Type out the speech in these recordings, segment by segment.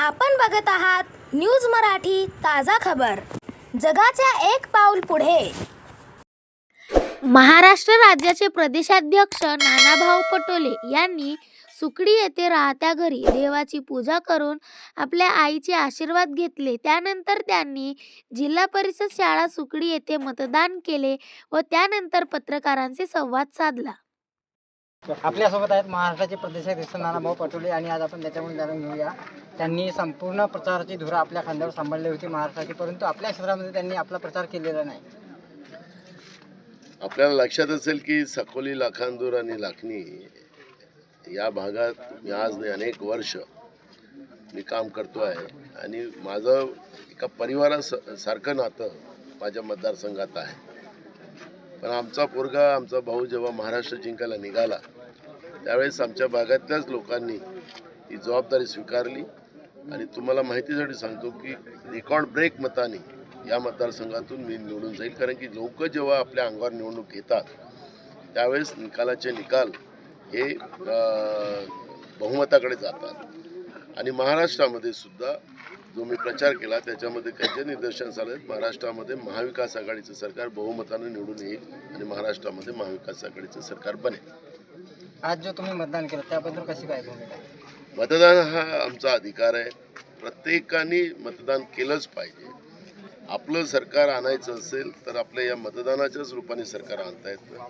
आपण बघत आहात न्यूज मराठी ताजा खबर. जगाच्या एक पाऊल पुढे. महाराष्ट्र राज्याचे प्रदेशाध्यक्ष नानाभाऊ पटोले यांनी सुकडी येथे राहत्या घरी देवाची पूजा करून आपल्या आईचे आशीर्वाद घेतले. त्यानंतर त्यांनी जिल्हा परिषद शाळा सुकडी येथे मतदान केले व त्यानंतर पत्रकारांशी संवाद साधला. आपल्यासोबत आहेत महाराष्ट्राचे प्रदेशाध्यक्ष नानाभाऊ पटोले आणि आज आपण त्याच्यामध्ये जाणून घेऊया. त्यांनी संपूर्ण प्रचाराची धुरा आपल्या खांद्यावर सांभाळली होती महाराष्ट्राची परंतु आपल्या क्षेत्रामध्ये त्यांनी आपला प्रचार केलेला नाही. आपल्याला लक्षात असेल की सखोली लाखांदूर आणि लाखणी या भागात मी आज अनेक वर्ष मी काम करतो आहे. आणि माझं एका परिवारासारखं नातं माझ्या मतदारसंघात आहे. पण आमचा पोरगा आमचा भाऊ जेव्हा महाराष्ट्र जिंकायला निघाला त्यावेळेस आमच्या भागातल्याच लोकांनी ही जबाबदारी स्वीकारली. आणि तुम्हाला माहितीसाठी सांगतो की रेकॉर्ड ब्रेक मताने या मतदारसंघातून मी निवडून जाईल. कारण की लोक जेव्हा आपल्या अंगावर निवडणूक घेतात त्यावेळेस निकालाचे निकाल हे बहुमताकडे जातात. आणि महाराष्ट्रामध्ये सुद्धा जो मी प्रचार केला त्याच्यामध्ये त्यांचे निदर्शनास आलं महाराष्ट्रामध्ये महाविकास आघाडीचं सरकार बहुमतानं निवडून येईल आणि महाराष्ट्रामध्ये महाविकास आघाडीचं सरकार बनेल. आज जो तुम्ही मतदान केलं त्याबद्दल कशी काय? मतदान हा आमचा अधिकार आहे. प्रत्येकाने मतदान केलंच पाहिजे. आपलं सरकार आणायचं असेल तर आपल्या या मतदानाच्याच रूपाने सरकार आणता येतं.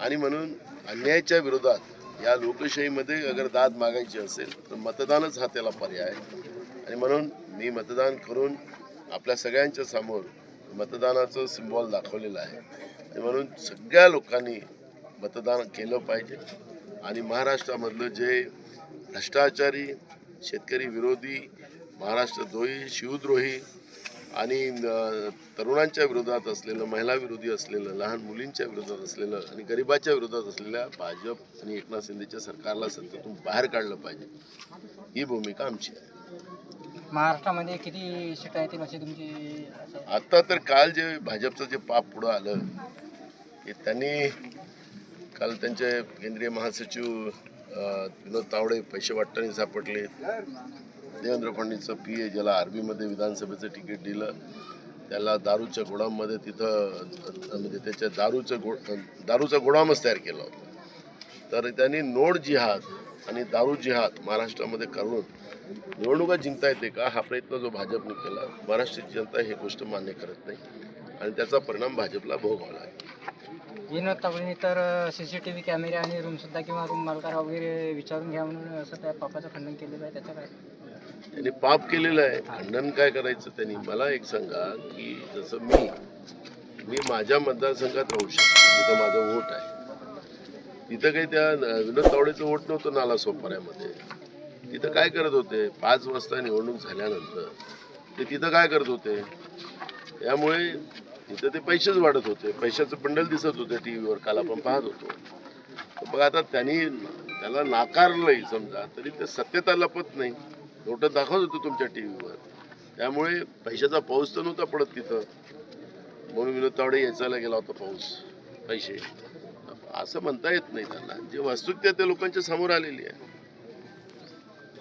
आणि म्हणून अन्यायाच्या विरोधात या लोकशाहीमध्ये अगर दाद मागायची असेल तर मतदानच हा त्याला पर्याय आहे. आणि म्हणून मी मतदान करून आपल्या सगळ्यांच्या समोर मतदानाचं सिम्बॉल दाखवलेलं आहे. आणि म्हणून सगळ्या लोकांनी मतदान केलं पाहिजे. आणि महाराष्ट्रामधलं जे भ्रष्टाचारी शेतकरी विरोधी महाराष्ट्रद्रोही शिवद्रोही आणि तरुणांच्या विरोधात असलेलं महिला विरोधी असलेलं लहान मुलींच्या विरोधात असलेलं आणि गरिबाच्या विरोधात असलेल्या भाजप आणि एकनाथ शिंदेच्या सरकारला सत्तेतून बाहेर काढलं पाहिजे. ही भूमिका आमची आहे. महाराष्ट्रामध्ये किती सीटा येतील असे तुमची असं? आता तर काल जे भाजपचं जे पाप पुढं आलं की त्यांनी काल त्यांचे केंद्रीय महासचिव अं, विनोद तावडे पैसे वाटताना सापडले. देवेंद्र फडणवीसचं पी ए ज्याला आर्मीमध्ये विधानसभेचं तिकीट दिलं त्याला दारूच्या गोडामध्ये तिथं अं, म्हणजे त्याच्या दारूचं गो दारूचा गोडामच तयार केला होता. तर त्यांनी नोट जिहाद आणि दारू जिहाद महाराष्ट्रामध्ये करून निवडणुका जिंकता येते का? हा प्रयत्न जो भाजपने केला महाराष्ट्राची जनता ही गोष्ट मान्य करत नाही आणि त्याचा परिणाम भाजपला भोगावा लागेल. विनोद तावडेंनी तर सी सी टी व्ही कॅमेरे आणि रूमसुद्धा किंवा रूम मालकाला वगैरे विचारून घ्या म्हणून असं त्या पापाचं खंडन केलेलं आहे. त्याचं काय? त्यांनी पाप केलेलं आहे. खंडन काय करायचं त्यांनी? मला एक सांगा की जसं मी मी माझ्या मतदारसंघात राहू शकतो. तिथं माझं वोट आहे. तिथं काही त्या विनोद तावडेचं वोट नव्हतं नाला सोपाऱ्यामध्ये तिथं काय करत होते? पाच वाजता निवडणूक झाल्यानंतर ते तिथं काय करत होते? त्यामुळे तिथं ते पैसेच वाढत होते. पैशाचं बंडल दिसत होते टी व्हीवर काल आपण पाहत होतो. तर बघ आता त्यांनी त्याला नाकारलंय समजा तरी ते सत्यता लपत नाही. नोटं दाखवत होतो तुमच्या टी व्हीवर त्यामुळे पैशाचा पाऊस तर नव्हता पडत तिथं. म्हणून विनोद तावडे याचायला गेला होता पाऊस पैसे. असं म्हणता येत नाही त्यांना. जे वास्तविकता त्या लोकांच्या समोर आलेली आहे.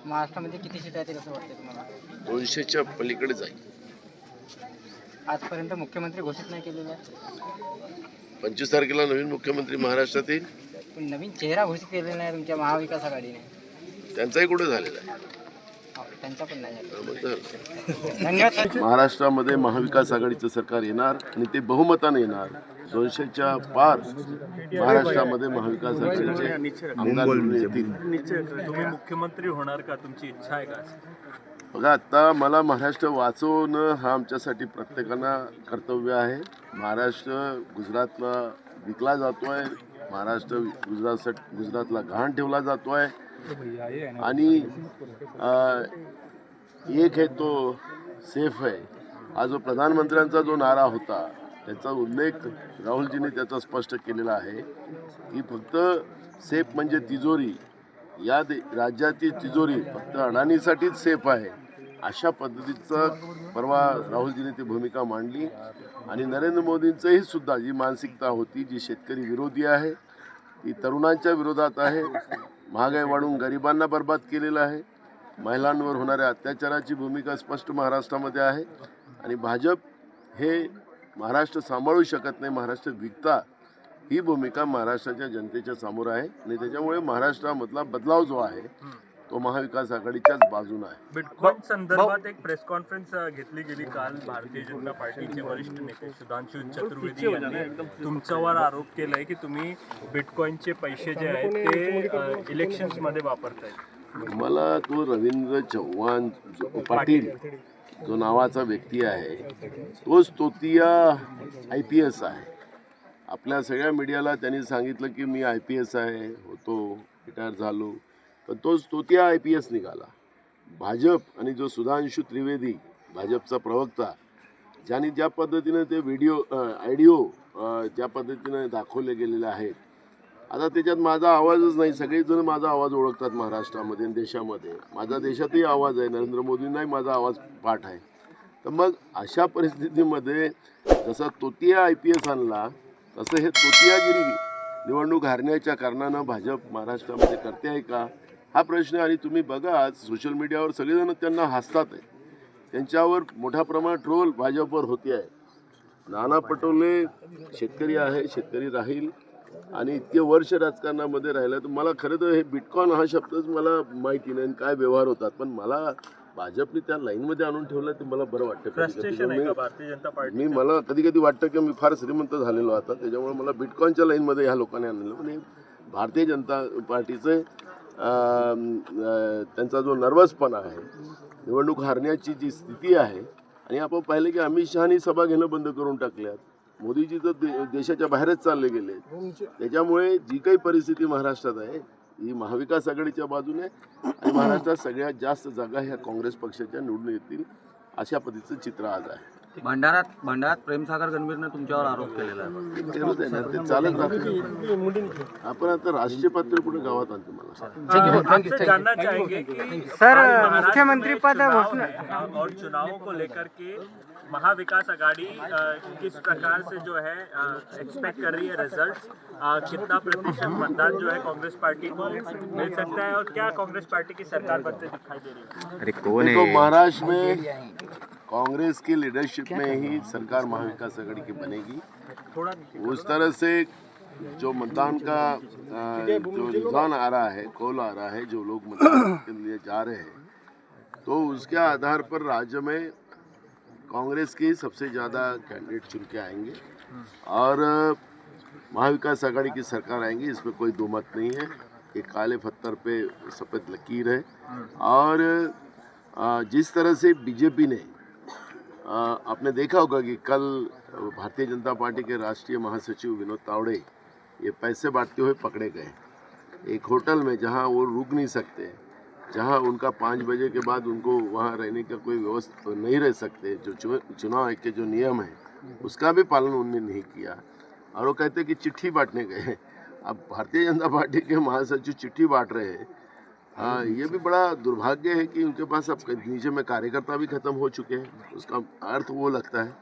महाराष्ट्रामध्ये किती सीटा येतील असं वाटतं तुम्हाला? दोनशेच्या पलीकडे जाईल. आजपर्यंत मुख्यमंत्री घोषित नाही केलेल्या? पंचवीस तारखेला नवीन मुख्यमंत्री महाराष्ट्रात येईल. पण नवीन चेहरा घोषित केलेला नाही तुमच्या महाविकास आघाडीने. त्यांचाही कुठे झालेला आहे. महाराष्ट्रामध्ये महाविकास आघाडीचं सरकार येणार आणि ते बहुमताने येणार. दोनशेच्या पार महाराष्ट्रामध्ये महाविकास आघाडीचे आमदार तुम्ही मुख्यमंत्री होणार का? तुमची इच्छा आहे का? बघा आता मला महाराष्ट्र वाचवणं हा आमच्यासाठी प्रत्येकाला कर्तव्य आहे. महाराष्ट्र गुजरातला विकला जातो आहे महाराष्ट्र गुजरातसाठी गुजरातला घाण ठेवला जातो आहे आणि एक आहे तो सेफ आहे. हा जो प्रधानमंत्र्यांचा जो नारा होता त्याचा उल्लेख राहुलजींनी त्याचा स्पष्ट केलेला आहे की फक्त सेफ म्हणजे तिजोरी. या दे राज्याची तिजोरी फक्त अडाणीसाठीच सेफ आहे. अशा पद्धतीचं परवा राहुलजीने ती भूमिका मांडली. आणि नरेंद्र मोदींचंही सुद्धा जी मानसिकता होती जी शेतकरी विरोधी आहे ती तरुणांच्या विरोधात आहे. महागाई वाढून गरिबांना बर्बाद केलेलं आहे. महिलांवर होणाऱ्या अत्याचाराची भूमिका स्पष्ट महाराष्ट्रामध्ये आहे. आणि भाजप हे महाराष्ट्र सांभाळू शकत नाही महाराष्ट्र विकता ही भूमिका महाराष्ट्राच्या जनतेच्या समोर आहे. आणि त्याच्यामुळे महाराष्ट्रामधला बदलाव जो आहे तो महाविकास आघाडीच्याच बाजूने आहे. बिटकॉइन संदर्भात एक प्रेस कॉन्फरन्स घेतली गेली काल भारतीय जनता पार्टीचे वरिष्ठ नेते सुधांशु चतुर्वेदी यांनी. तुमच्यावर आरोप केलाय की तुम्ही बिटकॉइनचे पैसे जे आहेत ते इलेक्शन्समध्ये वापरताय मला तो रवींद्र चव्हाण जो पाटील जो नावाचा व्यक्ती आहे तोच तोतिया आय पी एस आहे. आपल्या सगळ्या मीडियाला त्यांनी सांगितलं की मी आय पी एस आहे होतो रिटायर झालो. पण तोच तोतिया आय पी एस निघाला. भाजप आणि जो सुधांशु त्रिवेदी भाजपचा प्रवक्ता ज्याने ज्या पद्धतीनं ते व्हिडिओ ऑडिओ ज्या पद्धतीनं दाखवले गेलेले आहेत. आता त्याच्यात माझा आवाजच नाही. सगळेजण माझा आवाज ओळखतात महाराष्ट्रामध्ये आणि देशामध्ये. माझा देशातही आवाज आहे. नरेंद्र मोदींनाही माझा आवाज पाठ आहे. तर मग अशा परिस्थितीमध्ये जसा तोतिया आय पी एस आणला तसं हे तोतियागिरी निवडणूक हारण्याच्या कारणानं भाजप महाराष्ट्रामध्ये करते आहे का? हा प्रश्न आणि तुम्ही बघा आज सोशल मीडियावर सगळेजण त्यांना हसतात आहे. त्यांच्यावर मोठ्या प्रमाणात ट्रोल भाजपवर होते आहे. नाना पटोले शेतकरी आहे शेतकरी राहील आणि इतके वर्ष राजकारणामध्ये राहिलं तर मला खरं तर हे बिटकॉइन हा शब्दच मला माहिती नाही काय व्यवहार होतात. पण मला भाजपने त्या लाईनमध्ये आणून ठेवलं ते मला बरं वाटतं. मी- का भारतीय जनता पार्टी मी मला कधी कधी वाटतं की मी फार श्रीमंत झालेलो आता त्याच्यामुळे मला बिटकॉईनच्या लाईनमध्ये ह्या लोकांनी आणलेलं पण हे भारतीय जनता पार्टीचे त्यांचा जो नर्वसपणा आहे निवडणूक हारण्याची जी स्थिती आहे आणि आपण पाहिलं की अमित शहानी सभा घेणं बंद करून टाकल्यात. मोदीजी तर दे- देशाच्या बाहेरच चालले गेले. त्याच्यामुळे जी काही परिस्थिती महाराष्ट्रात आहे ही महाविकास आघाडीच्या बाजूने आणि महाराष्ट्रात सगळ्यात जास्त जागा ह्या काँग्रेस पक्षाच्या निवडून येतील अशा पद्धतीचं चित्र आज आहे. भंडारात भंडारात प्रेमसागर गणवीरनं तुमच्यावर आरोप केलेला आहे. ते ना, ते चालत राहतं. आपण आता राष्ट्रीय पातळी कुठे गावात आणतो मला? आपसे जानना चाहेंगे कि सर, मुख्यमंत्री पद चुनाव घोषणा- है और चुनावों को लेकर के महाविकास आघाड़ी अ, किस प्रकार से जो है एक्सपेक्ट कर रही है रिज़ल्ट कितना प्रतिशत मतदान जो है कांग्रेस पार्टी को मिल सकता है और क्या कांग्रेस पार्टी की सरकार बनते दिखाई दे रही है? देखो महाराष्ट्र में कांग्रेस की लीडरशिप में ही सरकार महाविकास आघाड़ी की बनेगी। उस तरह से जो मतदान का जो रुझान आ रहा है कॉल आ रहा है जो लोग मतदान के लिए जा रहे हैं तो उसके आधार पर राज्य में कांग्रेस के सबसे ज़्यादा कैंडिडेट चुन के आएँगे और महाविकास आघाड़ी की सरकार आएँगी इसमें कोई दो मत नहीं है। ये काले पत्थर पे सफ़ेद लकीर है। और जिस तरह से बीजेपी ने आपने देखा होगा कि कल भारतीय जनता पार्टी के राष्ट्रीय महासचिव विनोद तावड़े ये पैसे बांटते हुए पकड़े गए एक होटल में जहाँ वो रुक नहीं सकते, जहाँ उनका पाँच बजे के बाद उनको वहाँ रहने का कोई व्यवस्था नहीं रह सकते, जो चुनाव आयोग के जो नियम है, उसका भी पालन उनने नहीं किया। और वो कहते कि चिट्ठी बांटने गए अब भारतीय जनता पार्टी के महासचिव चिट्ठी बांट रहे हैं हाँ ये भी बड़ा दुर्भाग्य है कि उनके पास अब नीचे में कार्यकर्ता भी खत्म हो चुके हैं, उसका अर्थ वो लगता है।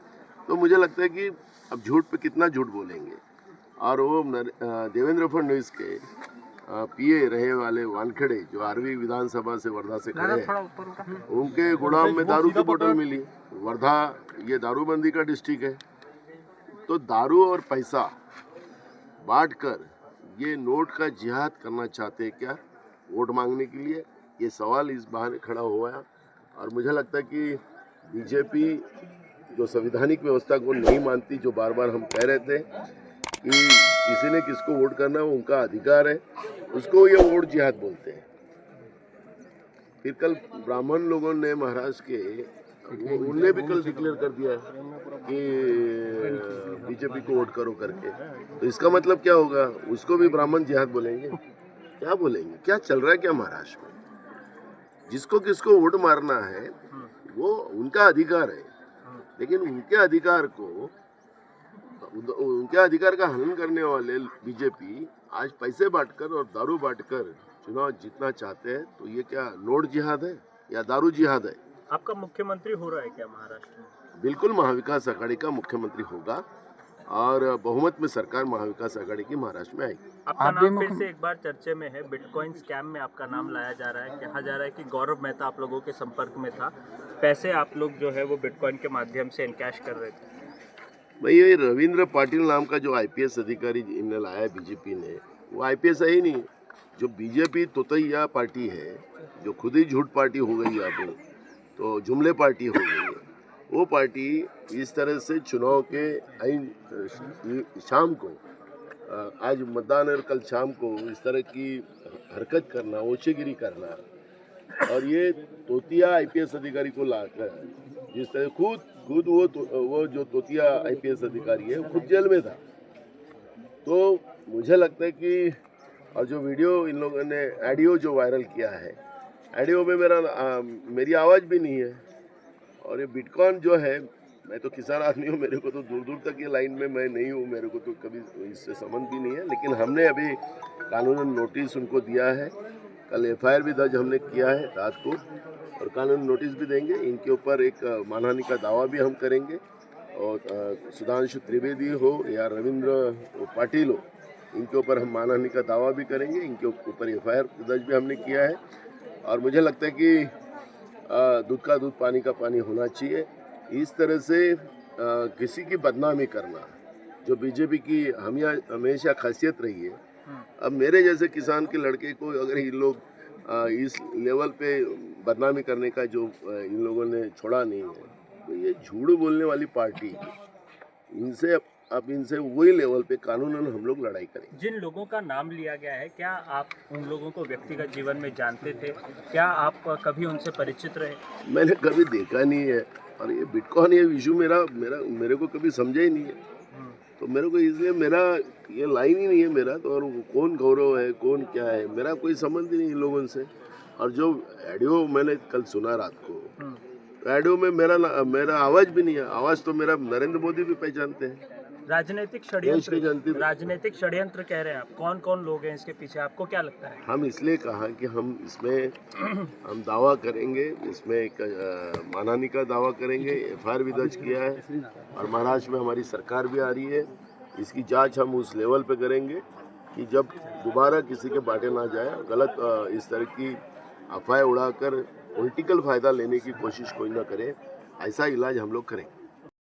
तो मुझे लगता है कि अब झूठ पे कितना झूठ बोलेंगे। और वो देवेंद्र फडणवीस के पीए रहे वाले वानखेड़े जो आरवी विधानसभा से वर्धा से खड़े हैं, उनके गोदाम में दारू की बोतल मिली। वर्धा, ये दारूबंदी का डिस्ट्रिक्ट है। तो दारू और पैसा बांट कर ये नोट का जिहाद करना चाहते हैं क्या? वोट मांगने के लिए ये सवाल इस बहाने खड़ा हुआ है और मुझे लगता है कि बीजेपी जो संविधानिक व्यवस्था को नहीं मानती, जो बार बार हम कह रहे थे कि किसी ने किसको वोट करना वो उनका अधिकार है, उसको ये वोट जिहाद बोलते हैं। फिर कल ब्राह्मण लोगों ने महाराष्ट्र के उनने भी कल डिक्लेयर कर दिया कि, बीजेपी को वोट करो करके। तो इसका मतलब क्या होगा? उसको भी ब्राह्मण जिहाद बोलेंगे? क्या बोलेंगे? क्या चल रहा है क्या महाराष्ट्र में? जिसको किसको वोट मारना है वो उनका अधिकार है। लेकिन उनके अधिकार को उनके अधिकार का हनन करने वाले बीजेपी आज पैसे बांटकर और दारू बांटकर चुनाव जीतना चाहते हैं तो ये क्या नोट जिहाद है या दारू जिहाद है? आपका मुख्यमंत्री हो रहा है क्या महाराष्ट्र में? बिल्कुल महाविकास आघाड़ी का मुख्यमंत्री होगा। और बहुमत में सरकार महाविकास आघाड़ी की महाराष्ट्र में आएगी। आपका नाम फिर से एक बार चर्चे में है। बिटकॉइन स्कैम में आपका नाम लाया जा रहा है। कहा जा रहा है कि गौरव मेहता आप लोगों के संपर्क में था। पैसे आप लोग जो है वो बिटकॉइन के माध्यम से इनकैश कर रहे थे। भाई ये रविंद्र पाटिल नाम का जो आईपीएस अधिकारी इनने लाया है बीजेपी ने वो आईपीएस है ही नहीं। जो बीजेपी तोतैया पार्टी है जो खुद ही झूठ पार्टी हो गई अब तो जुमले पार्टी हो गई वो पार्टी इस तरह से चुनाव के शाम को आज मतदान और कल शाम को इस तरह की हरकत करना ओछेगिरी करना और ये तोतिया आईपीएस अधिकारी को लाकर जिस तरह खुद खुद वो तो, वो जो तोतिया आईपीएस अधिकारी है खुद जेल में था। तो मुझे लगता है कि और जो वीडियो इन लोगों ने ऑडियो जो वायरल किया है ऑडियो में मेरा आ, मेरी आवाज़ भी नहीं है। और ये बिटकॉइन जो है, मैं तो किसान आदमी हूँ, मेरे को तो दूर दूर तक ये लाइन में मैं नहीं हूँ, मेरे को तो कभी इससे संबंध भी नहीं है। लेकिन हमने अभी कानूनन नोटिस उनको दिया है। कल एफआईआर भी दर्ज हमने किया है रात को, और कानून नोटिस भी देंगे। इनके ऊपर एक मानहानि का दावा भी हम करेंगे। और सुधांशु त्रिवेदी हो या रविंद्र पाटिल हो, इनके ऊपर हम मानहानि का दावा भी करेंगे। इनके ऊपर एफआईआर दर्ज भी हमने किया है। और मुझे लगता है कि दूध का दूध पानी का पानी होना चाहिए। इस तरह से अ, किसी की बदनामी करना जो बीजेपी की हमिया हमेशा खासियत रही है। अब मेरे जैसे किसान के लड़के को अगर इन लोग अ, इस लेवल पे बदनामी करने का जो इन लोगों ने छोड़ा नहीं है तो ये झूठ बोलने वाली पार्टी इनसे अब इनसे वही लेवल पे कानूनन हम लोग लड़ाई करें। जिन लोगों का नाम लिया गया है क्या आप उन लोगों को व्यक्तिगत जीवन में जानते थे? क्या आप कभी उनसे परिचित रहे? मैंने कभी देखा नहीं है। और ये बिटकॉइन ये इशू मेरा मेरा मेरे को कभी समझा ही नहीं है। तो मेरे को इसलिए मेरा ये लाइन ही नहीं है मेरा। तो और कौन गौरव है कौन क्या है मेरा कोई संबंध ही नहीं इन लोगों से। और जो ऑडियो मैंने कल सुना रात को ऑडियो में मेरा मेरा आवाज़ भी नहीं है। आवाज़ तो मेरा नरेंद्र मोदी भी पहचानते हैं। राजनीतिक षड्यंत्र राजनीतिक षड्यंत्र कह रहे हैं आप। कौन कौन लोग हैं इसके पीछे? आपको क्या लगता है? हम इसलिए कहा कि हम इसमें हम दावा करेंगे। इसमें एक मानहानि का दावा करेंगे। एफआईआर भी दर्ज किया है। और महाराष्ट्र में हमारी सरकार भी आ रही है। इसकी जाँच हम उस लेवल पे करेंगे कि जब दोबारा किसी के बाटे ना जाए गलत इस तरह की अफवाहें उड़ाकर पॉलिटिकल फ़ायदा लेने की कोशिश कोई ना करे ऐसा इलाज हम लोग करेंगे।